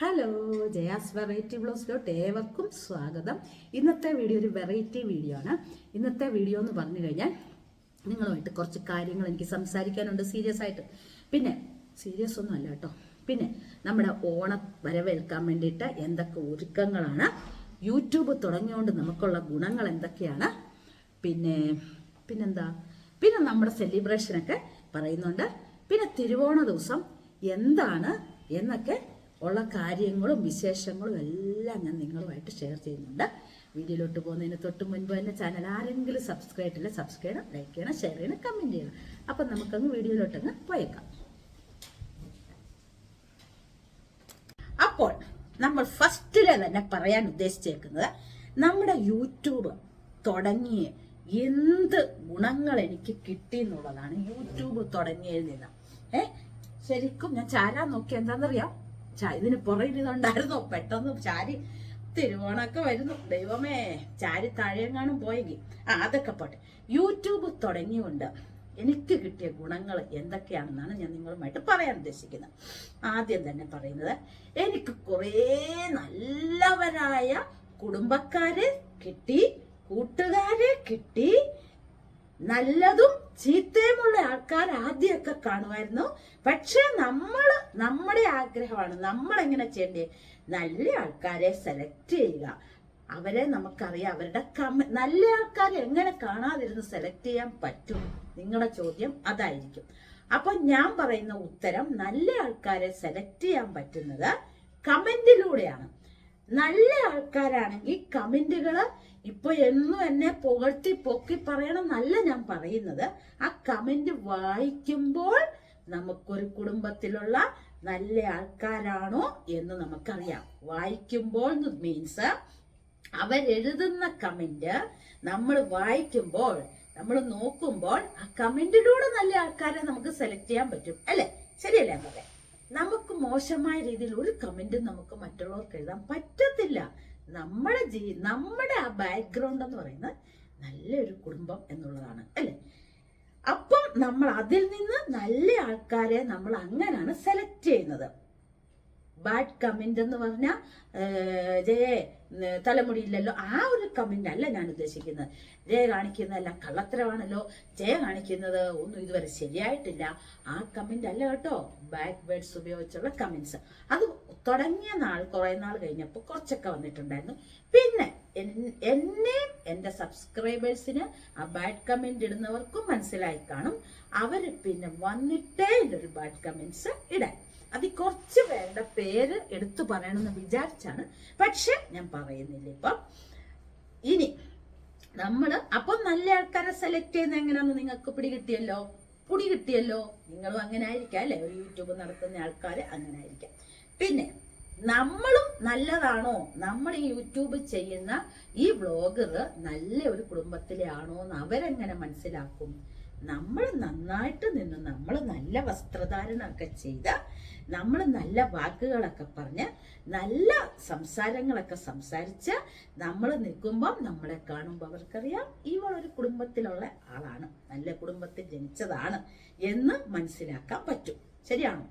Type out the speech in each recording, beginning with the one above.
Hello Jaya's variety ബ്ലോസിലോട്ട് ഏവർക്കും സ്വാഗതം. ഇന്നത്തെ വീഡിയോ ഒരു വെറൈറ്റി വീഡിയോ ആണ്. ഇന്നത്തെ വീഡിയോ എന്ന് പറഞ്ഞു കഴിഞ്ഞാൽ നിങ്ങളുമായിട്ട് കുറച്ച് കാര്യങ്ങൾ എനിക്ക് സംസാരിക്കാനുണ്ട് സീരിയസ് ആയിട്ട്. പിന്നെ സീരിയസ് ഒന്നും അല്ല കേട്ടോ. പിന്നെ നമ്മുടെ ഓണ വരവേൽക്കാൻ വേണ്ടിയിട്ട് എന്തൊക്കെ ഒരുക്കങ്ങളാണ് യൂട്യൂബ് തുടങ്ങിയോണ്ട് നമുക്കുള്ള ഗുണങ്ങൾ എന്തൊക്കെയാണ് പിന്നെ പിന്നെന്താ? പിന്നെ നമ്മുടെ സെലിബ്രേഷനൊക്കെ പറയുന്നുണ്ട്. പിന്നെ തിരുവോണ ദിവസം എന്താണ് എന്നൊക്കെ ഉള്ള കാര്യങ്ങളും വിശേഷങ്ങളും എല്ലാം ഞാൻ നിങ്ങളുമായിട്ട് ഷെയർ ചെയ്യുന്നുണ്ട്. വീഡിയോയിലോട്ട് പോകുന്നതിന് തൊട്ട് മുൻപ് തന്നെ ചാനൽ ആരെങ്കിലും സബ്സ്ക്രൈബ് ചെയ്യില്ല സബ്സ്ക്രൈബ് ചെയ്യണം ലൈക്ക് ചെയ്യണം ഷെയർ ചെയ്യണം കമന്റ് ചെയ്യണം. അപ്പം നമുക്കങ്ങ് വീഡിയോയിലോട്ടങ്ങ് പോയേക്കാം. അപ്പോൾ നമ്മൾ ഫസ്റ്റിലെ തന്നെ പറയാൻ ഉദ്ദേശിച്ചേക്കുന്നത് നമ്മുടെ യൂട്യൂബ് തുടങ്ങിയ എന്ത് ഗുണങ്ങൾ എനിക്ക് കിട്ടി എന്നുള്ളതാണ് യൂട്യൂബ് തുടങ്ങിയതിൽ നിന്ന്. ഏ? ശരിക്കും ഞാൻ ചാരാൻ നോക്കിയ എന്താണെന്നറിയാം? ഇതിന് പുറകിലുണ്ടായിരുന്നോ പെട്ടെന്ന് ചാരി തിരുവോണമൊക്കെ വരുന്നു. ദൈവമേ ചാരി താഴെങ്ങാനും പോയെങ്കിൽ. ആ അതൊക്കെ പോട്ടെ. യൂട്യൂബ് തുടങ്ങിയുണ്ട് എനിക്ക് കിട്ടിയ ഗുണങ്ങൾ എന്തൊക്കെയാണെന്നാണ് ഞാൻ നിങ്ങളുമായിട്ട് പറയാൻ ഉദ്ദേശിക്കുന്നത്. ആദ്യം തന്നെ പറയുന്നത് എനിക്ക് കുറേ നല്ലവരായ കുടുംബക്കാരെ കിട്ടി കൂട്ടുകാരെ കിട്ടി നല്ലതും ചീത്തയുമുള്ള ആൾക്കാർ ആദ്യമൊക്കെ കാണുമായിരുന്നു. പക്ഷെ നമ്മൾ നമ്മുടെ ആഗ്രഹമാണ്. നമ്മൾ എങ്ങനെ ചെയ്യണ്ടേ? നല്ല ആൾക്കാരെ സെലക്ട് ചെയ്യുക. അവരെ നമുക്കറിയാം. അവരുടെ കമ നല്ല ആൾക്കാരെ എങ്ങനെ കാണാതിരുന്ന് സെലക്ട് ചെയ്യാൻ പറ്റും? നിങ്ങളുടെ ചോദ്യം അതായിരിക്കും. അപ്പൊ ഞാൻ പറയുന്ന ഉത്തരം നല്ല ആൾക്കാരെ സെലക്ട് ചെയ്യാൻ പറ്റുന്നത് കമന്റിലൂടെയാണ് നല്ല ആൾക്കാരാണെങ്കിൽ കമന്റുകൾ ഇപ്പൊ എന്നും എന്നെ പുകഴ്ത്തി പൊക്കി പറയണം നല്ല ഞാൻ പറയുന്നത്. ആ കമന്റ് വായിക്കുമ്പോൾ നമുക്കൊരു കുടുംബത്തിലുള്ള നല്ല ആൾക്കാരാണോ എന്ന് നമുക്കറിയാം. വായിക്കുമ്പോൾ മീൻസ് അവരെഴുതുന്ന കമന്റ് നമ്മൾ വായിക്കുമ്പോൾ നമ്മൾ നോക്കുമ്പോൾ ആ കമന്റിലൂടെ നല്ല ആൾക്കാരെ നമുക്ക് സെലക്ട് ചെയ്യാൻ പറ്റും. അല്ലെ? ശരിയല്ലേ നമുക്ക് മോശമായ രീതിയിൽ ഒരു കമന്റും നമുക്ക് മറ്റുള്ളവർക്ക് എഴുതാൻ പറ്റത്തില്ല. നമ്മുടെ ജീ നമ്മുടെ ആ ബാക്ക്ഗ്രൗണ്ട് എന്ന് പറയുന്നത് നല്ലൊരു കുടുംബം എന്നുള്ളതാണ് അല്ലേ? അപ്പം നമ്മൾ അതിൽ നിന്ന് നല്ല ആൾക്കാരെ നമ്മൾ അങ്ങനെയാണ് സെലക്ട് ചെയ്യുന്നത്. ബാഡ് കമന്റ് എന്ന് പറഞ്ഞാൽ ജയ തലമുടിയില്ലല്ലോ. ആ ഒരു കമന്റ് അല്ല ഞാൻ ഉദ്ദേശിക്കുന്നത്. ജയ കാണിക്കുന്നതെല്ലാം കള്ളത്തരമാണല്ലോ. ജയ കാണിക്കുന്നത് ഒന്നും ഇതുവരെ ശരിയായിട്ടില്ല. ആ കമന്റ് അല്ല കേട്ടോ. ബാക്ക് വേർഡ്സ് ഉപയോഗിച്ചുള്ള കമന്റ്സ് അത് തുടങ്ങിയ നാൾ കുറെ നാൾ കഴിഞ്ഞപ്പോൾ കുറച്ചൊക്കെ വന്നിട്ടുണ്ടായിരുന്നു. പിന്നെ എന്നെയും എന്റെ സബ്സ്ക്രൈബേഴ്സിന് ആ ബാഡ് കമന്റ് ഇടുന്നവർക്കും മനസ്സിലായി കാണും. അവർ പിന്നെ വന്നിട്ടേ ഇല്ലൊരു ബാഡ് കമന്റ്സ് ഇടാൻ. അതിൽ കുറച്ച് പേരുടെ പേര് എടുത്തു പറയണമെന്ന് വിചാരിച്ചാണ്. പക്ഷെ ഞാൻ പറയുന്നില്ല ഇപ്പം. ഇനി നമ്മൾ അപ്പം നല്ല ആൾക്കാരെ സെലക്ട് ചെയ്യുന്ന എങ്ങനെയാണെന്ന് നിങ്ങൾക്ക് പിടി കിട്ടിയല്ലോ? പിടി കിട്ടിയല്ലോ? നിങ്ങളും അങ്ങനെ ആയിരിക്കാം അല്ലെ? ഒരു യൂട്യൂബ് നടത്തുന്ന ആൾക്കാർ അങ്ങനെ ആയിരിക്കാം. പിന്നെ നമ്മളും നല്ലതാണോ? നമ്മൾ ഈ യൂട്യൂബ് ചെയ്യുന്ന ഈ വ്ളോഗർ നല്ല ഒരു കുടുംബത്തിലെ ആണോ എന്ന് അവരെങ്ങനെ മനസ്സിലാക്കും? നമ്മൾ നന്നായിട്ട് നിന്ന് നമ്മൾ നല്ല വസ്ത്രധാരണമൊക്കെ ചെയ്ത് നമ്മൾ നല്ല വാക്കുകളൊക്കെ പറഞ്ഞ് നല്ല സംസാരങ്ങളൊക്കെ സംസാരിച്ച് നമ്മൾ നിൽക്കുമ്പം നമ്മളെ കാണുമ്പോൾ അവർക്കറിയാം ഇവൾ ഒരു കുടുംബത്തിലുള്ള ആളാണ് നല്ല കുടുംബത്തിൽ ജനിച്ചതാണ് എന്ന് മനസ്സിലാക്കാൻ പറ്റും. ശരിയാണോ?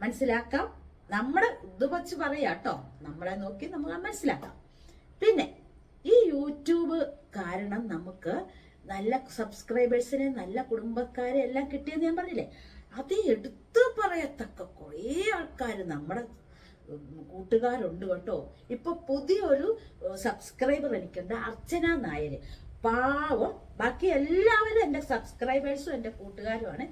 മനസ്സിലാക്കാം? നമ്മുടെ ഇത് വച്ച് പറയാട്ടോ നമ്മളെ നോക്കി നമുക്ക് മനസ്സിലാക്കാം. പിന്നെ ഈ യൂട്യൂബ് കാരണം നമുക്ക് നല്ല സബ്സ്ക്രൈബേഴ്സിനെ നല്ല കുടുംബക്കാരെ എല്ലാം കിട്ടിയെന്ന് ഞാൻ പറഞ്ഞില്ലേ? അത് എടുത്തു പറയത്തക്ക കുറേ ആൾക്കാർ നമ്മുടെ കൂട്ടുകാരുണ്ട് കേട്ടോ. ഇപ്പൊ പുതിയൊരു സബ്സ്ക്രൈബർ എനിക്കുണ്ട് അർച്ചന നായര്. പാവം ബാക്കി എല്ലാവരും എന്റെ സബ്സ്ക്രൈബേഴ്സും എന്റെ കൂട്ടുകാരുമാണ്.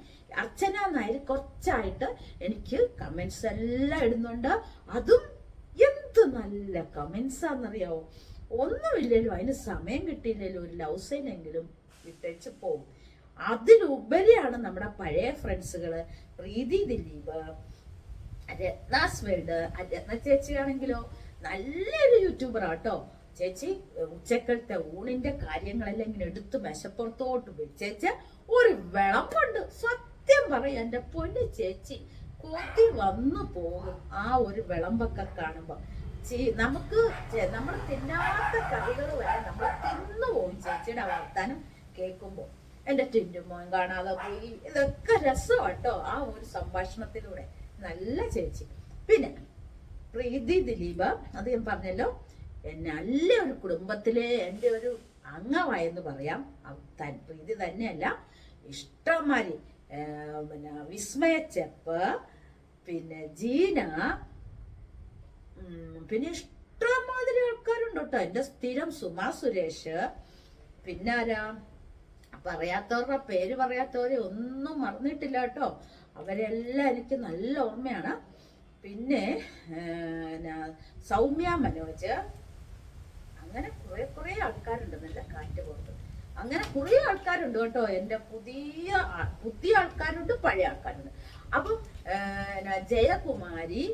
അർച്ചന നായർ കുറച്ചായിട്ട് എനിക്ക് കമൻസ് എല്ലാം ഇടുന്നുണ്ട്. അതും എന്ത് നല്ല കമൻസ് ആണെന്നറിയാവോ? ഒന്നുമില്ലല്ലോ അതിന് സമയം കിട്ടിയില്ലല്ലോ ഒരു ലവ് വിട്ടേച്ച് പോവും അതിലുപരിയാണ് നമ്മുടെ പഴയ ഫ്രണ്ട്സുകൾ പ്രീതി ദിലീപ് രത്നാസ് വേൾഡ്. രത്ന ചേച്ചിയാണെങ്കിലോ നല്ലൊരു യൂട്യൂബർ ആട്ടോ ചേച്ചി ഉച്ചക്കളത്തെ ഊണിന്റെ കാര്യങ്ങളെല്ലാം ഇങ്ങനെ എടുത്ത് മെശപ്പുറത്തോട്ട് ചേച്ചി ഒരു വിളമ്പുണ്ട്. സത്യം പറയാം എന്റെ പൊന്ന് ചേച്ചി. കൊതി വന്നു പോകും ആ ഒരു വിളമ്പൊക്കെ കാണുമ്പോ. നമുക്ക് നമ്മൾ തിന്നാത്ത കറികൾ വരെ നമ്മൾ തിന്നു പോകും ചേച്ചിയുടെ വർത്താനം. കേൾക്കുമ്പോൾ എന്റെ ടിന്റുമോൻ കാണാതെ പോയി. ഇതൊക്കെ രസമാട്ടോ ആ ഒരു സംഭാഷണത്തിലൂടെ നല്ല ചേച്ചി. പിന്നെ പ്രീതി ദിലീപ് അത് ഞാൻ പറഞ്ഞല്ലോ നല്ല ഒരു കുടുംബത്തിലെ എന്റെ ഒരു അംഗമായെന്ന് പറയാം. പ്രീതി തന്നെയല്ല. ഇഷ്ടംമാരി ഏ, പിന്നെ വിസ്മയ ചെപ്പ് പിന്നെ ജീന പിന്നെ ഇഷ്ടമാതിരി ആൾക്കാരുണ്ട് കേട്ടോ എന്റെ സ്ഥിരം സുമാ സുരേഷ്. പിന്നാരാ പറയാത്തവരുടെ പേര് പറയാത്തവരെ ഒന്നും മറന്നിട്ടില്ല കേട്ടോ. അവരെല്ലാം എനിക്ക് നല്ല ഓർമ്മയാണ്. പിന്നെ സൗമ്യ മനോജ്. അങ്ങനെ കുറെ കുറെ ആൾക്കാരുണ്ട് നല്ല കാറ്റ് പോകുന്നത് അങ്ങനെ കുറെ ആൾക്കാരുണ്ട് കേട്ടോ. എന്റെ പുതിയ പുതിയ ആൾക്കാരുണ്ട് പഴയ ആൾക്കാരുണ്ട്. അപ്പം ജയകുമാരി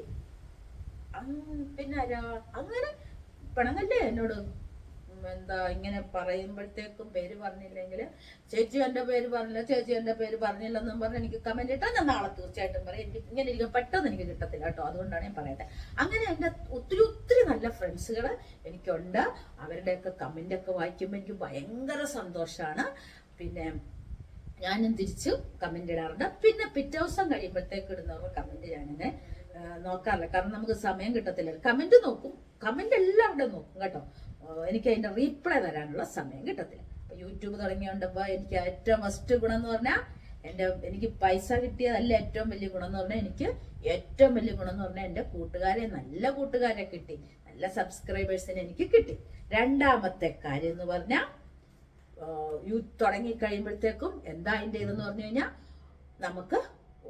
പിന്നെ അങ്ങനെ പിണങ്ങല്ലേ എന്നോട്? എന്താ ഇങ്ങനെ പറയുമ്പോഴത്തേക്കും പേര് പറഞ്ഞില്ലെങ്കിൽ ചേച്ചി എന്റെ പേര് പറഞ്ഞില്ല ചേച്ചി എന്റെ പേര് പറഞ്ഞില്ലെന്നും പറഞ്ഞ് എനിക്ക് കമന്റ് ഇട്ടാൽ ഞാൻ നാളെ തീർച്ചയായിട്ടും പറയും. എനിക്ക് ഇങ്ങനെ ഇരിക്കും പെട്ടെന്ന് എനിക്ക് കിട്ടത്തില്ല കേട്ടോ. അതുകൊണ്ടാണ് ഞാൻ പറയട്ടെ. അങ്ങനെ എന്റെ ഒത്തിരി ഒത്തിരി നല്ല ഫ്രണ്ട്സുകൾ എനിക്കുണ്ട്. അവരുടെയൊക്കെ കമന്റ് ഒക്കെ വായിക്കുമ്പോൾ എനിക്ക് ഭയങ്കര സന്തോഷമാണ് പിന്നെ ഞാനും തിരിച്ച് കമന്റ് ഇടാറുണ്ട്. പിന്നെ പിറ്റേ ദിവസം കഴിയുമ്പോഴത്തേക്ക് ഇടുന്നവർ കമന്റ് ഞാനിങ്ങനെ നോക്കാറില്ല. കാരണം നമുക്ക് സമയം കിട്ടത്തില്ല. കമന്റ് നോക്കും. കമന്റ് എല്ലാവരുടെയും നോക്കും കേട്ടോ. എനിക്ക് അതിന്റെ റീപ്ലൈ തരാനുള്ള സമയം കിട്ടത്തില്ല. അപ്പൊ യൂട്യൂബ് തുടങ്ങിയോണ്ടപ്പോ എനിക്ക് ഏറ്റവും ഫസ്റ്റ് ഗുണം എന്ന് പറഞ്ഞാൽ എന്റെ എനിക്ക് പൈസ കിട്ടിയതല്ല ഏറ്റവും വലിയ ഗുണം എന്ന് പറഞ്ഞാൽ എനിക്ക് ഏറ്റവും വലിയ ഗുണം എന്ന് പറഞ്ഞാൽ എന്റെ കൂട്ടുകാരെ നല്ല കൂട്ടുകാരെ കിട്ടി. നല്ല സബ്സ്ക്രൈബേഴ്സിനെ എനിക്ക് കിട്ടി. രണ്ടാമത്തെ കാര്യം എന്ന് പറഞ്ഞാൽ യൂ തുടങ്ങി കഴിയുമ്പോഴത്തേക്കും എന്താ അതിന്റെ ഇതെന്ന് പറഞ്ഞു കഴിഞ്ഞാൽ നമുക്ക്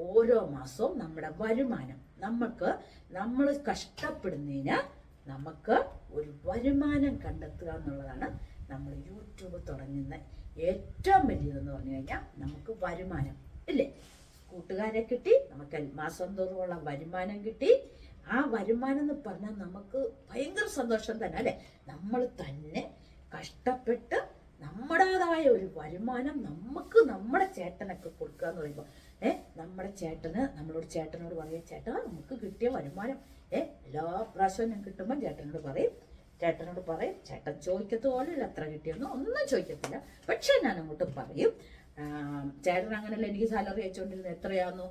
ഓരോ മാസവും നമ്മുടെ വരുമാനം നമുക്ക് നമ്മൾ കഷ്ടപ്പെടുന്നതിന് നമുക്ക് ഒരു വരുമാനം കണ്ടെത്തുക എന്നുള്ളതാണ് നമ്മൾ യൂട്യൂബ് തുടങ്ങുന്ന ഏറ്റവും വലിയതെന്ന് പറഞ്ഞു കഴിഞ്ഞാൽ നമുക്ക് വരുമാനം ഇല്ലേ? കൂട്ടുകാരെ കിട്ടി നമുക്ക് മാസം തോറുമുള്ള വരുമാനം കിട്ടി. ആ വരുമാനം എന്ന് പറഞ്ഞാൽ നമുക്ക് ഭയങ്കര സന്തോഷം തന്നെ അല്ലേ? നമ്മൾ തന്നെ കഷ്ടപ്പെട്ട് നമ്മുടേതായ ഒരു വരുമാനം നമുക്ക് നമ്മുടെ ചേട്ടനൊക്കെ കൊടുക്കുക എന്ന് പറയുമ്പോൾ ഏ? നമ്മുടെ ചേട്ടന് നമ്മളോട് ചേട്ടനോട് പറയും ചേട്ടാ നമുക്ക് കിട്ടിയ വരുമാനം. ഏ? എല്ലാ പ്രാവശ്യവും ഞാൻ കിട്ടുമ്പോൾ ചേട്ടനോട് പറയും. ചേട്ടനോട് പറയും ചേട്ടൻ ചോദിക്കത്ത് പോലും എത്ര കിട്ടിയെന്ന്. ഒന്നും ചോദിക്കത്തില്ല. പക്ഷെ ഞാൻ അങ്ങോട്ട് പറയും ചേട്ടൻ അങ്ങനെയല്ല എനിക്ക് സാലറി അയച്ചുകൊണ്ടിരുന്നത് എത്രയാന്നു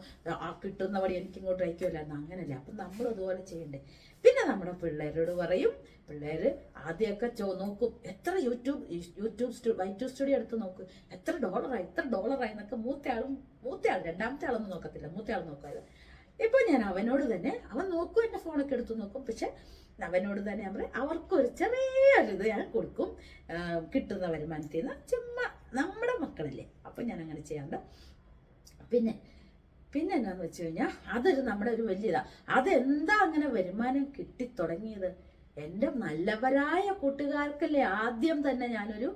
ആ കിട്ടുന്ന വഴി എനിക്ക് ഇങ്ങോട്ട് അയക്കുമല്ലായിരുന്നു അങ്ങനെയല്ല അപ്പം നമ്മൾ അതുപോലെ ചെയ്യണ്ടേ. പിന്നെ നമ്മുടെ പിള്ളേരോട് പറയും പിള്ളേർ ആദ്യമൊക്കെ ചോ നോക്കും. എത്ര യൂട്യൂബ് യൂട്യൂബ് സ്റ്റു വൈറ്റ് സ്റ്റുഡിയോ എടുത്ത് നോക്കും. എത്ര ഡോളറായി എത്ര ഡോളറായി എന്നൊക്കെ മൂത്തയാളും മൂത്തയാൾ രണ്ടാമത്തെ ആളൊന്നും നോക്കത്തില്ല മൂത്തയാൾ നോക്കാതെ ഇപ്പൊ ഞാൻ അവനോട് തന്നെ അവൻ നോക്കും എന്റെ ഫോണൊക്കെ എടുത്ത് നോക്കും. പക്ഷെ അവനോട് തന്നെ പറയും അവർക്കൊരു ചെറിയൊരു ഇത് ഞാൻ കൊടുക്കും കിട്ടുന്ന വരുമാനത്തിൽ നിന്ന് ചുമ്മാ നമ്മുടെ മക്കളല്ലേ? അപ്പം ഞാൻ അങ്ങനെ ചെയ്യാറുണ്ട്. പിന്നെ പിന്നെ എന്നാന്ന് വെച്ച് കഴിഞ്ഞാൽ അതൊരു നമ്മുടെ ഒരു വലിയതാണ് അതെന്താ അങ്ങനെ വരുമാനം കിട്ടിത്തുടങ്ങിയത്? എന്റെ നല്ലവരായ കൂട്ടുകാർക്കല്ലേ ആദ്യം തന്നെ ഞാനൊരു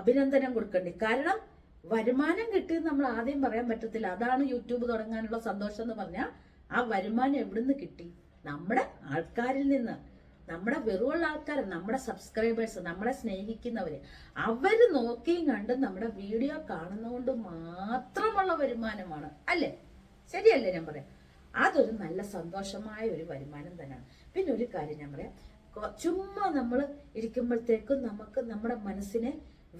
അഭിനന്ദനം കൊടുക്കണ്ടേ. കാരണം വരുമാനം കിട്ടിയെന്ന് നമ്മൾ ആദ്യം പറയാൻ പറ്റത്തില്ല. അതാണ് യൂട്യൂബ് തുടങ്ങാനുള്ള സന്തോഷം എന്ന് പറഞ്ഞാൽ ആ വരുമാനം എവിടുന്ന് കിട്ടി? നമ്മുടെ ആൾക്കാരിൽ നിന്ന്. നമ്മുടെ വെറുള്ള ആൾക്കാർ നമ്മുടെ സബ്സ്ക്രൈബേഴ്സ് നമ്മളെ സ്നേഹിക്കുന്നവര് അവർ നോക്കിയും കണ്ടും നമ്മുടെ വീഡിയോ കാണുന്നതുകൊണ്ട് മാത്രമുള്ള വരുമാനമാണ്. അല്ലേ? ശരിയല്ലേ ഞാൻ പറയാം? അതൊരു നല്ല സന്തോഷമായ ഒരു വരുമാനം തന്നെയാണ്. പിന്നെ ഒരു കാര്യം ഞാൻ പറയാം. ചുമ്മാ നമ്മൾ ഇരിക്കുമ്പോഴത്തേക്കും നമുക്ക് നമ്മുടെ മനസ്സിനെ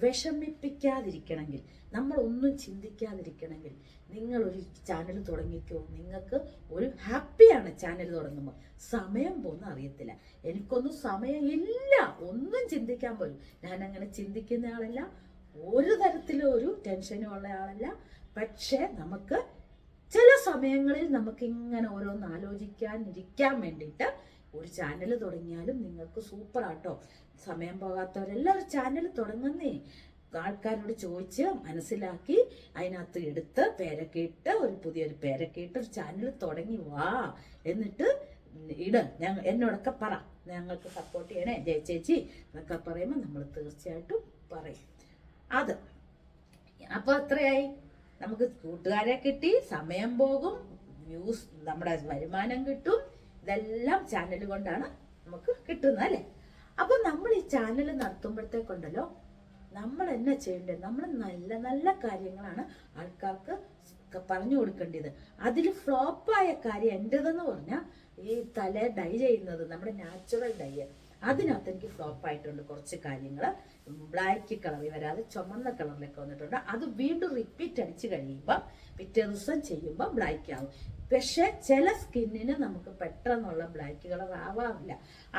വിഷമിപ്പിക്കാതിരിക്കണമെങ്കിൽ നമ്മൾ ഒന്നും ചിന്തിക്കാതിരിക്കണമെങ്കിൽ നിങ്ങൾ ഒരു ചാനൽ തുടങ്ങിക്കോ. നിങ്ങൾക്ക് ഒരു ഹാപ്പിയാണ് ചാനൽ തുടങ്ങുമ്പോൾ. സമയം പോകുന്ന അറിയത്തില്ല. എനിക്കൊന്നും സമയമില്ല ഒന്നും ചിന്തിക്കാൻ പോലും. ഞാൻ അങ്ങനെ ചിന്തിക്കുന്ന ആളല്ല. ഒരു തരത്തിലും ഒരു ടെൻഷനും ഉള്ള ആളല്ല. പക്ഷേ നമുക്ക് ചില സമയങ്ങളിൽ നമുക്ക് ഇങ്ങനെ ഓരോന്ന് ആലോചിക്കാൻ ഇരിക്കാൻ വേണ്ടിയിട്ട് ഒരു ചാനൽ തുടങ്ങിയാലും നിങ്ങൾക്ക് സൂപ്പർ ആട്ടോ സമയം പോകാത്തവരെല്ലാവരും ചാനൽ തുടങ്ങുന്നേ. ആൾക്കാരോട് ചോദിച്ച് മനസ്സിലാക്കി അതിനകത്ത് എടുത്ത് പേരൊക്കെ ഇട്ട് ഒരു പുതിയൊരു പേരൊക്കെ ഇട്ട് ഒരു ചാനൽ തുടങ്ങി വാ. എന്നിട്ട് ഇട്. ഞങ്ങൾ എന്നോടൊക്കെ പറ. ഞങ്ങൾക്ക് സപ്പോർട്ട് ചെയ്യണേ. ജയ ചേച്ചി എന്നൊക്കെ പറയുമ്പോൾ നമ്മൾ തീർച്ചയായിട്ടും പറയും. അത്. അപ്പൊ അത്രയായി നമുക്ക് കൂട്ടുകാരെ കിട്ടി. സമയം പോകും. വ്യൂസ് നമ്മുടെ വരുമാനം കിട്ടും. ഇതെല്ലാം ചാനൽ കൊണ്ടാണ് നമുക്ക് കിട്ടുന്നത് അല്ലേ? അപ്പൊ നമ്മൾ ഈ ചാനൽ നടത്തുമ്പോഴത്തേക്കുണ്ടല്ലോ നമ്മൾ എന്നാ ചെയ്യേണ്ടത് നമ്മൾ നല്ല നല്ല കാര്യങ്ങളാണ് ആൾക്കാർക്ക് പറഞ്ഞു കൊടുക്കേണ്ടത്. അതിൽ ഫ്ലോപ്പായ കാര്യം എന്റെതെന്ന് പറഞ്ഞാൽ ഈ തല ഡൈ ചെയ്യുന്നത് നമ്മുടെ നാച്ചുറൽ ഡൈ അതിനകത്ത് എനിക്ക് ഫ്ലോപ്പ് ആയിട്ടുണ്ട് കുറച്ച് കാര്യങ്ങൾ ബ്ലാക്ക് കളറിൽ വരാതെ ചുമന്ന കളറിലൊക്കെ വന്നിട്ടുണ്ട്. അത് വീണ്ടും റിപ്പീറ്റ് അടിച്ച് കഴിയുമ്പോൾ പിറ്റേ ദിവസം ചെയ്യുമ്പോൾ ബ്ലാക്ക് ആവും. പക്ഷെ ചില സ്കിന്നിന് നമുക്ക് പെട്ടെന്നുള്ള ബ്ലാക്ക് കളർ ആവാറില്ല.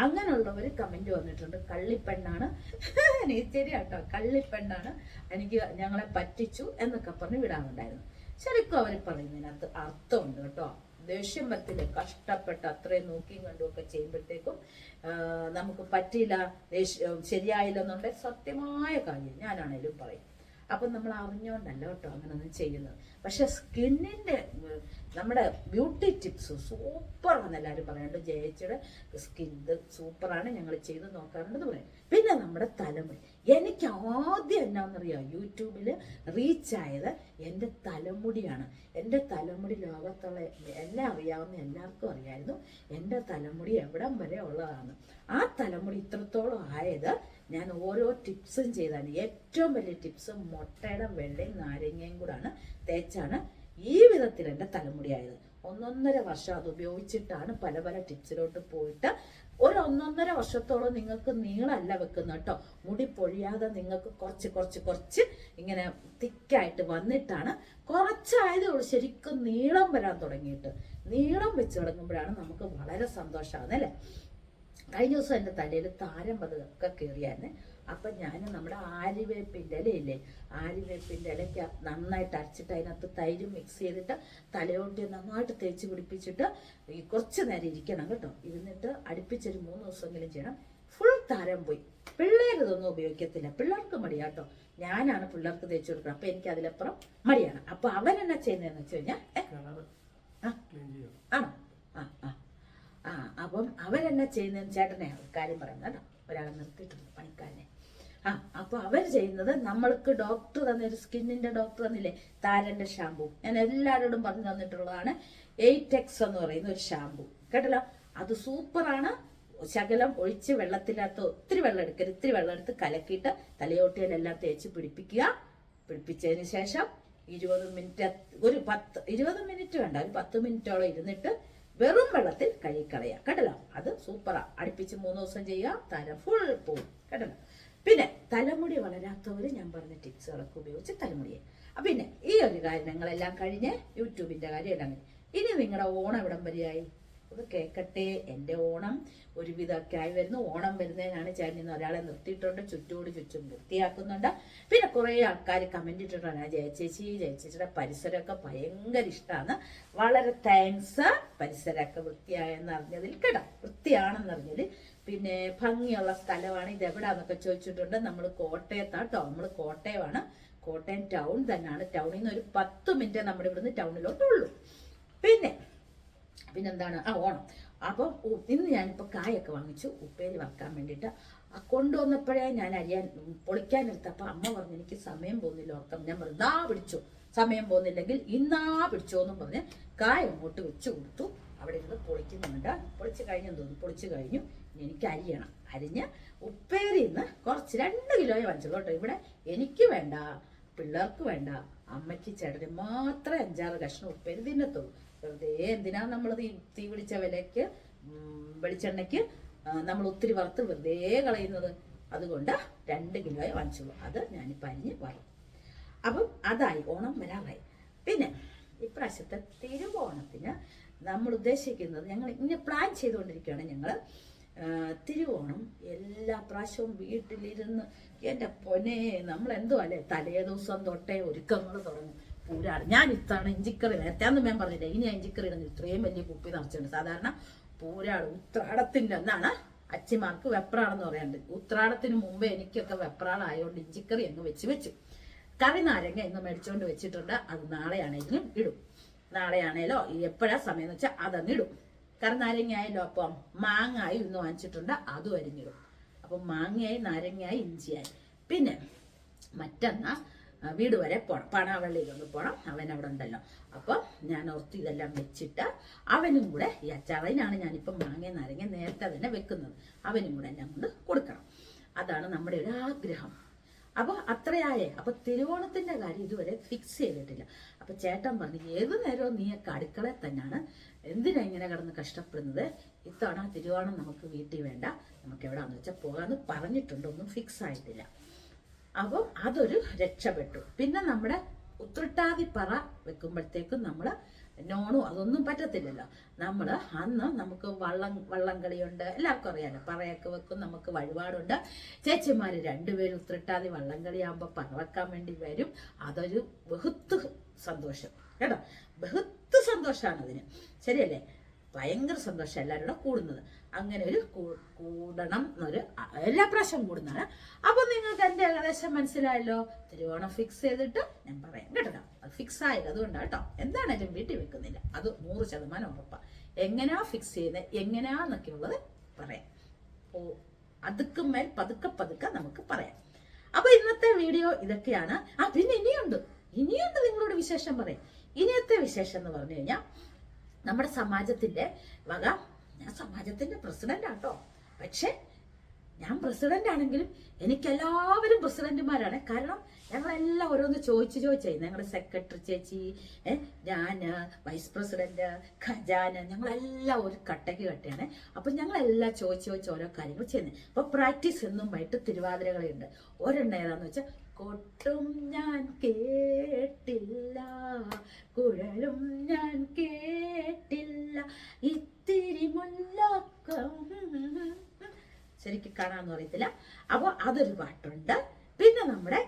അങ്ങനെയുള്ളവർ കമന്റ് വന്നിട്ടുണ്ട്. കള്ളിപ്പെണ്ണാണ്. എനിക്ക് കേട്ടോ കള്ളിപ്പെണ്ണാണ്. എനിക്ക് ഞങ്ങളെ പറ്റിച്ചു എന്നൊക്കെ പറഞ്ഞ് വിടാറുണ്ടായിരുന്നു. ശരിക്കും അവർ പറയുന്നതിനകത്ത് അർത്ഥമുണ്ട് കേട്ടോ. ദേഷ്യം വരത്തില്ല. കഷ്ടപ്പെട്ട് അത്രയും നോക്കിയും കണ്ടും ഒക്കെ ചെയ്യുമ്പോഴത്തേക്കും നമുക്ക് പറ്റിയില്ല ദേഷ്യം ശരിയായില്ലെന്നുണ്ടെങ്കിൽ സത്യമായ കാര്യം ഞാനാണേലും പറയും. അപ്പം നമ്മൾ അറിഞ്ഞുകൊണ്ടല്ല കേട്ടോ അങ്ങനെയൊന്നും ചെയ്യുന്നത്. പക്ഷെ സ്കിന്നിന്റെ നമ്മുടെ ബ്യൂട്ടി ടിപ്സ് സൂപ്പർ സൂപ്പറാണെന്ന് എല്ലാവരും പറയുന്നുണ്ട്. ജയച്ചിയുടെ സ്കിൻ സൂപ്പറാണ് ഞങ്ങൾ ചെയ്ത് നോക്കാറുണ്ടെന്ന് പറയും. പിന്നെ നമ്മുടെ തലമുടി എനിക്ക് ആദ്യം എന്നാണെന്നറിയാം യൂട്യൂബിൽ റീച്ചായത് എന്റെ തലമുടിയാണ്. എന്റെ തലമുടി ലോകത്തുള്ള എല്ലാം അറിയാവുന്ന എല്ലാവർക്കും അറിയായിരുന്നു. എന്റെ തലമുടി എവിടം വരെ ഉള്ളതാണ്. ആ തലമുടി ഇത്രത്തോളം ആയത് ഞാൻ ഓരോ ടിപ്സും ചെയ്താണ്. ഏറ്റവും വലിയ ടിപ്സ് മുട്ടയുടെ വെള്ളയും നാരങ്ങയും കൂടാണ്. തേച്ചാണ് ഈ വിധത്തിൽ എന്റെ തലമുടിയായത്. ഒന്നൊന്നര വർഷം അത് ഉപയോഗിച്ചിട്ടാണ് പല പല ടിപ്സിലോട്ട് പോയിട്ട് ഒരു ഒന്നൊന്നര വർഷത്തോളം നിങ്ങൾക്ക് നീളമല്ല വെക്കുന്ന കേട്ടോ. മുടി പൊഴിയാതെ നിങ്ങൾക്ക് കുറച്ച് കുറച്ച് കുറച്ച് ഇങ്ങനെ തിക്കായിട്ട് വന്നിട്ടാണ് കുറച്ചായതേ ശരിക്കും നീളം വരാൻ തുടങ്ങിയിട്ട്. നീളം വെച്ച് തുടങ്ങുമ്പോഴാണ് നമുക്ക് വളരെ സന്തോഷമാണ് കഴിഞ്ഞ ദിവസം എന്റെ തലയിൽ താരം പതുക്കെ കയറിയായിരുന്നു. അപ്പം ഞാൻ നമ്മുടെ ആര്യവേപ്പിന്റെ ഇലയില്ലേ ആര്യവേപ്പിന്റെ ഇലയ്ക്ക് നന്നായിട്ട് അരച്ചിട്ട് അതിനകത്ത് തൈര് മിക്സ് ചെയ്തിട്ട് തലയോട്ടി നന്നായിട്ട് തേച്ച് പിടിപ്പിച്ചിട്ട് ഈ കുറച്ച് നേരം ഇരിക്കണം കേട്ടോ. ഇരുന്നിട്ട് അടുപ്പിച്ചൊരു മൂന്ന് ദിവസമെങ്കിലും ചെയ്യണം. ഫുൾ താരം പോയി. പിള്ളേർ ഇതൊന്നും ഉപയോഗിക്കത്തില്ല. പിള്ളേർക്ക് മടിയാട്ടോ. ഞാനാണ് പിള്ളേർക്ക് തേച്ച് കൊടുക്കുന്നത്. അപ്പം എനിക്ക് അതിലപ്പുറം മടിയാണ്. അപ്പം അവൻ എന്നാ ചെയ്യുന്നതെന്ന് വെച്ച് കഴിഞ്ഞാൽ ആ. ആണോ? ആ ആ. ആ അപ്പം അവരെന്നാ ചെയ്യുന്നതെന്ന് ചേട്ടനെ കാര്യം പറയുന്നത് കേട്ടോ. ഒരാളെ നിർത്തിയിട്ടുണ്ട് പണിക്കാരനെ. ആ അപ്പൊ അവർ ചെയ്യുന്നത് നമ്മൾക്ക് ഡോക്ടർ തന്നൊരു സ്കിന്നിന്റെ ഡോക്ടർ തന്നില്ലേ? താരന്റെ ഷാമ്പു ഞാൻ എല്ലാവരോടും പറഞ്ഞു തന്നിട്ടുള്ളതാണ് എയ്റ്റ് എക്സ് എന്ന് പറയുന്ന ഒരു ഷാമ്പു കേട്ടല്ലോ? അത് സൂപ്പറാണ്. ശകലം ഒഴിച്ച് വെള്ളത്തിനകത്ത് ഒത്തിരി വെള്ളം എടുക്കരുത്. ഇത്തിരി വെള്ളം എടുത്ത് കലക്കിയിട്ട് തലയോട്ടിയിലെല്ലാം തേച്ച് പിടിപ്പിക്കുക. പിടിപ്പിച്ചതിന് ശേഷം ഇരുപത് മിനിറ്റ് ഒരു പത്ത് ഇരുപത് മിനിറ്റ് വേണ്ട ഒരു പത്ത് മിനിറ്റോളം ഇരുന്നിട്ട് വെറും വെള്ളത്തിൽ കഴുകിക്കളയുക കേട്ടല്ലോ? അത് സൂപ്പറാണ് അടുപ്പിച്ച് മൂന്ന് ദിവസം ചെയ്യുക. തല ഫുൾ പോവും. കേട്ടല്ലോ? പിന്നെ തലമുടി വളരാത്തവർ ഞാൻ പറഞ്ഞ ടിപ്സുകളൊക്കെ ഉപയോഗിച്ച് തലമുടിയെ. അപ്പൊ പിന്നെ ഈ ഒരു കാര്യങ്ങളെല്ലാം കഴിഞ്ഞ് കാര്യം കഴിഞ്ഞ്. ഇനി നിങ്ങളുടെ ഓണം എവിടം വരെയായി? ഇത് കേക്കട്ടെ എന്റെ ഓണം ഒരുവിധമൊക്കെ ആയി വരുന്നു. ഓണം വരുന്നതിനാണ് ചേട്ടൻ ഒരാളെ നിർത്തിയിട്ടുണ്ട്. ചുറ്റോട് ചുറ്റും വൃത്തിയാക്കുന്നുണ്ട്. പിന്നെ കുറേ ആൾക്കാർ കമന്റ് ഇട്ടിട്ടുണ്ട്. ആ ജയചേച്ചി ജയചേച്ചിയുടെ പരിസരമൊക്കെ ഭയങ്കര ഇഷ്ടമാണ്. വളരെ താങ്ക്സ് പരിസരമൊക്കെ വൃത്തിയായെന്ന് അറിഞ്ഞതിൽ. കേട്ടോ വൃത്തിയാണെന്ന് അറിഞ്ഞതിൽ. പിന്നെ ഭംഗിയുള്ള സ്ഥലമാണ് ഇത്. എവിടാന്നൊക്കെ ചോദിച്ചിട്ടുണ്ട്. നമ്മൾ കോട്ടയത്താട്ടോ നമ്മൾ കോട്ടയമാണ്. കോട്ടയം ടൗൺ തന്നെയാണ്. ടൗണിൽ നിന്ന് ഒരു പത്ത് മിനിറ്റ് നമ്മുടെ ഇവിടുന്ന് ടൗണിലോട്ടുള്ളൂ. പിന്നെ പിന്നെന്താണ്? ആ ഓണം. അപ്പോൾ ഇന്ന് ഞാനിപ്പോൾ കായൊക്കെ വാങ്ങിച്ചു. ഉപ്പേരി വറക്കാൻ വേണ്ടിയിട്ട്. കൊണ്ടുവന്നപ്പോഴേ ഞാൻ അരിയാൻ പൊളിക്കാൻ പൊളിക്കാനെടുത്തപ്പോൾ അമ്മ പറഞ്ഞു എനിക്ക് സമയം പോകുന്നില്ല ഓർക്കം ഞാൻ പറഞ്ഞു പിടിച്ചു. സമയം പോകുന്നില്ലെങ്കിൽ ഇന്നാ പിടിച്ചോ എന്നും പറഞ്ഞ് കായ അങ്ങോട്ട് വെച്ച് കൊടുത്തു. അവിടെ ഇരുന്ന് പൊളിക്കുന്നുണ്ട്. പൊളിച്ച് കഴിഞ്ഞെന്ന് തോന്നുന്നു പൊളിച്ച് കഴിഞ്ഞു. എനിക്ക് അരിയണം. അരിഞ്ഞ് ഉപ്പേരി ഇന്ന് കുറച്ച് രണ്ട് കിലോയെ വാങ്ങിച്ചുള്ളൂ കേട്ടോ. ഇവിടെ എനിക്ക് വേണ്ട പിള്ളേർക്ക് വേണ്ട അമ്മയ്ക്ക് ചേട്ടന് മാത്രമേ അഞ്ചാറ് കഷ്ണം ഉപ്പേരി തിന്നത്തുള്ളൂ. വെറുതെ എന്തിനാ നമ്മൾ തീ തീ പിടിച്ച വിലയ്ക്ക് വെളിച്ചെണ്ണയ്ക്ക് നമ്മൾ ഒത്തിരി വറുത്ത് വെറുതെ കളയുന്നത്? അതുകൊണ്ട് രണ്ട് കിലോയെ വാങ്ങിച്ചുള്ളൂ. അത് ഞാനിപ്പോൾ അരിഞ്ഞ് വറുത്തു അപ്പം അതായി ഓണം വരാറായി. പിന്നെ ഇപ്രാവശ്യത്തെ തിരുവോണത്തിന് നമ്മൾ ഉദ്ദേശിക്കുന്നത് ഞങ്ങൾ ഇങ്ങനെ പ്ലാൻ ചെയ്തുകൊണ്ടിരിക്കുകയാണ് ഞങ്ങൾ തിരുവോണം എല്ലാ പ്രാവശ്യവും വീട്ടിലിരുന്ന് എന്റെ പൊനെ നമ്മൾ എന്തോ അല്ലേ? തലേ ദിവസം തൊട്ടേ ഒരുക്കങ്ങൾ തുടങ്ങും. പൂരാട് ഞാൻ ഇത്തവണ ഇഞ്ചിക്കറി നേരത്തെ അന്ന് ഞാൻ പറഞ്ഞില്ല? ഇനി ഇഞ്ചിക്കറി ഇടുന്നു ഇത്രയും വലിയ കുപ്പി നിറച്ചിട്ടുണ്ട് സാധാരണ പൂരാണ് ഉത്രാടത്തിന്റെ അന്നാണ് അച്ചിമാർക്ക് വെപ്രാളെന്ന് പറയാണ്ട് ഉത്രാടത്തിന് മുമ്പേ എനിക്കൊക്കെ വെപ്രാളായതുകൊണ്ട് ഇഞ്ചിക്കറി അങ്ങ് വെച്ച് വെച്ചു. കറി നാരങ്ങ ഇന്ന് മേടിച്ചുകൊണ്ട് വെച്ചിട്ടുണ്ട്. അത് നാളെയാണെങ്കിലും ഇടും. നാളെയാണേലോ എപ്പോഴാ സമയം എന്ന് വെച്ചാൽ അതങ്ങ് ഇടും. കറി നാരങ്ങ ആയല്ലോ അപ്പം മാങ്ങായി ഇന്ന് വാങ്ങിച്ചിട്ടുണ്ട്. അതും അരിഞ്ഞിടും. അപ്പം മാങ്ങയായി നാരങ്ങയായി ഇഞ്ചിയായി. പിന്നെ മറ്റന്നാ വീട് വരെ പോണം. പണാവള്ളിയിലൊന്ന് പോണം. അവൻ അവിടെ ഉണ്ടല്ലോ. അപ്പോൾ ഞാൻ ഓർത്ത് ഇതെല്ലാം വെച്ചിട്ട് അവനും കൂടെ ഈ അച്ചാറിനാണ് ഞാനിപ്പം മാങ്ങ നാരങ്ങ നേരത്തെ തന്നെ വെക്കുന്നത്. അവനും കൂടെ എല്ലാം കൊണ്ട് കൊടുക്കണം. അതാണ് നമ്മുടെ ഒരു ആഗ്രഹം. അപ്പൊ അത്രയായേ. അപ്പൊ തിരുവോണത്തിന്റെ കാര്യം ഇതുവരെ ഫിക്സ് ചെയ്തിട്ടില്ല. അപ്പൊ ചേട്ടൻ പറഞ്ഞു ഏത് നേരവും നീയൊക്കെ അടുക്കളയിൽ തന്നെയാണ്. എന്തിനാ ഇങ്ങനെ കിടന്ന് കഷ്ടപ്പെടുന്നത്? ഇത്തവണ തിരുവോണം നമുക്ക് വീട്ടിൽ വേണ്ട. നമുക്ക് എവിടെയാണെന്ന് വെച്ചാൽ പോകാമെന്ന് പറഞ്ഞിട്ടുണ്ട്. ഒന്നും ഫിക്സ് ആയിട്ടില്ല. അപ്പം അതൊരു രക്ഷപ്പെട്ടു. പിന്നെ നമ്മുടെ ഉത്രട്ടാതിപ്പറ വെക്കുമ്പോഴത്തേക്കും നമ്മൾ നോണോ അതൊന്നും പറ്റത്തില്ലല്ലോ. നമ്മൾ അന്ന് നമുക്ക് വള്ളം വള്ളം കളിയുണ്ട് എല്ലാവർക്കും അറിയാലോ. പറയൊക്കെ വെക്കും നമുക്ക് വഴിപാടുണ്ട്. ചേച്ചിമാർ രണ്ടുപേരും ഉത്രട്ടാതി വള്ളം പറ പറവെക്കാൻ വേണ്ടി വരും. അതൊരു ബഹുത്ത് സന്തോഷം. കേട്ടോ? ബഹുത്ത് സന്തോഷമാണ് അതിന്. ശരിയല്ലേ? ഭയങ്കര സന്തോഷം എല്ലാവരും കൂടുന്നത്. അങ്ങനെ ഒരു കൂടണം എന്നൊരു എല്ലാ പ്രാവശ്യം കൂടുന്നതാണ്. അപ്പൊ നിങ്ങൾക്ക് എന്റെ ഏകദേശം മനസ്സിലായല്ലോ? തിരുവോണം ഫിക്സ് ചെയ്തിട്ട് ഞാൻ പറയാം. കേട്ടോ അത് ഫിക്സ് ആയത് അതുകൊണ്ടാണ് കേട്ടോ എന്താണേലും വീട്ടിൽ വെക്കുന്നില്ല? അത് നൂറ് ശതമാനം ഉറപ്പാ. എങ്ങനെയാ ഫിക്സ് ചെയ്യുന്നത് എങ്ങനെയാന്നൊക്കെ ഉള്ളത് പറയാം. ഓ അതുക്കും മേൽ പതുക്കെ പതുക്കെ നമുക്ക് പറയാം. അപ്പൊ ഇന്നത്തെ വീഡിയോ ഇതൊക്കെയാണ്. ആ പിന്നെ ഇനിയുണ്ട്. ഇനിയുണ്ട് നിങ്ങളോട് വിശേഷം പറയാം. ഇനിയത്തെ വിശേഷം എന്ന് പറഞ്ഞു കഴിഞ്ഞാൽ നമ്മുടെ സമാജത്തിന്റെ വക ഞാൻ സമാജത്തിന്റെ പ്രസിഡന്റ് ആട്ടോ പക്ഷെ ഞാൻ പ്രസിഡന്റ് ആണെങ്കിലും എനിക്ക് എല്ലാവരും പ്രസിഡന്റുമാരാണ്. കാരണം ഞങ്ങളെല്ലാം ഓരോന്ന് ചോദിച്ചു ചോദിച്ചായി ഞങ്ങളുടെ സെക്രട്ടറി ചേച്ചി ഞാൻ വൈസ് പ്രസിഡന്റ് ഖജാന ഞങ്ങളെല്ലാം ഒരു കട്ടയ്ക്ക് കട്ടയാണ്. അപ്പൊ ഞങ്ങളെല്ലാം ചോദിച്ചു ചോദിച്ച് ഓരോ കാര്യങ്ങൾ ചെയ്യുന്നത്. അപ്പൊ പ്രാക്ടീസ് എന്നും വൈകിട്ട് തിരുവാതിരകളുണ്ട് ഒരെണ്ണം ഏതാന്ന് വെച്ചാൽ കൊട്ടും ഞാൻ കേട്ടില്ല. കുഴലും ഞാൻ കേട്ടില്ല. ഇത്തിരി മുല്ലക്കം ശരിക്കും കാണാന്ന് അറിയത്തില്ല. അപ്പോൾ അതൊരു പാട്ടുണ്ട്. പിന്നെ നമ്മുടെ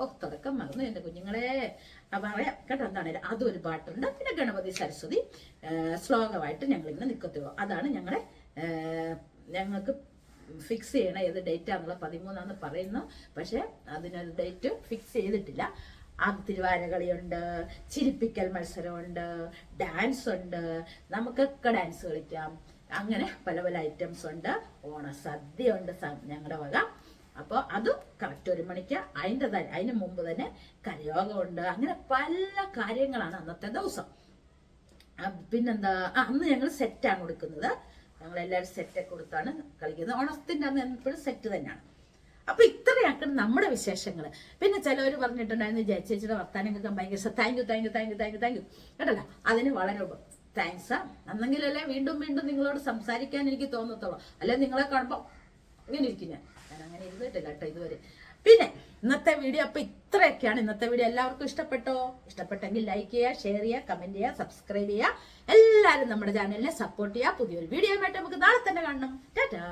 ഓ തുടക്കം മറന്നു എന്റെ കുഞ്ഞുങ്ങളെ. പറയാം കേട്ടോ? എന്താണ്? അതൊരു പാട്ടുണ്ട്. പിന്നെ ഗണപതി സരസ്വതി ശ്ലോകമായിട്ട് ഞങ്ങൾ ഇങ്ങനെ നിൽക്കത്തുള്ളൂ. അതാണ് ഞങ്ങളെ ഞങ്ങൾക്ക് ഫിക്സ് ചെയ്യണ ഏത് ഡേറ്റ് ആണെന്നുള്ള പതിമൂന്നാന്ന് പറയുന്നു. പക്ഷെ അതിനൊരു ഡേറ്റ് ഫിക്സ് ചെയ്തിട്ടില്ല. ആ തിരുവാരകളിയുണ്ട് ചിരിപ്പിക്കൽ മത്സരമുണ്ട് ഡാൻസ് ഉണ്ട് നമുക്കൊക്കെ ഡാൻസ് കളിക്കാം. അങ്ങനെ പല പല ഐറ്റംസ് ഉണ്ട്. ഓണസദ്യ ഉണ്ട് ഞങ്ങളുടെ വക. അപ്പോൾ അതും കറക്റ്റ് ഒരു മണിക്ക് അതിന്റെ തന്നെ അതിന് മുമ്പ് തന്നെ കരയോഗമുണ്ട്. അങ്ങനെ പല കാര്യങ്ങളാണ് അന്നത്തെ ദിവസം. പിന്നെന്താ? അന്ന് ഞങ്ങൾ സെറ്റാണ് കൊടുക്കുന്നത്. ഞങ്ങൾ എല്ലാവരും സെറ്റൊക്കെ കൊടുത്താണ് കളിക്കുന്നത്. ഓണത്തിന്റെ അന്ന് എപ്പോഴും സെറ്റ് തന്നെയാണ്. അപ്പൊ ഇത്രയാക്കണം നമ്മുടെ വിശേഷങ്ങൾ പിന്നെ ചിലവർ പറഞ്ഞിട്ടുണ്ടായിരുന്നു ജയച്ചേച്ചിയുടെ വർത്താനം കേൾക്കാൻ ഭയങ്കര thank you thank you thank you thank you thank you കേട്ടല്ല? അതിന് വളരെ താങ്ക്സ് അന്നെങ്കിലല്ലേ വീണ്ടും വീണ്ടും നിങ്ങളോട് സംസാരിക്കാൻ എനിക്ക് തോന്നത്തുള്ളൂ. അല്ലെ നിങ്ങളെ കാണുമ്പോൾ ഇങ്ങനെ ഇരിക്കും ഞാൻ. അങ്ങനെ ഇരുന്നിട്ടില്ല കേട്ടോ ഇതുവരെ. പിന്നെ ഇന്നത്തെ വീഡിയോ അപ്പൊ ഇത്രയൊക്കെയാണ്. ഇന്നത്തെ വീഡിയോ എല്ലാവർക്കും ഇഷ്ടപ്പെട്ടോ? ഇഷ്ടപ്പെട്ടെങ്കിൽ ലൈക്ക് ചെയ്യുക ഷെയർ ചെയ്യുക കമന്റ് ചെയ്യുക സബ്സ്ക്രൈബ് ചെയ്യുക. എല്ലാവരും നമ്മുടെ ചാനലിനെ സപ്പോർട്ട് ചെയ്യുക. പുതിയൊരു വീഡിയോ ആയിട്ട് നമുക്ക് നാളെ തന്നെ കാണണം. ടാറ്റാ.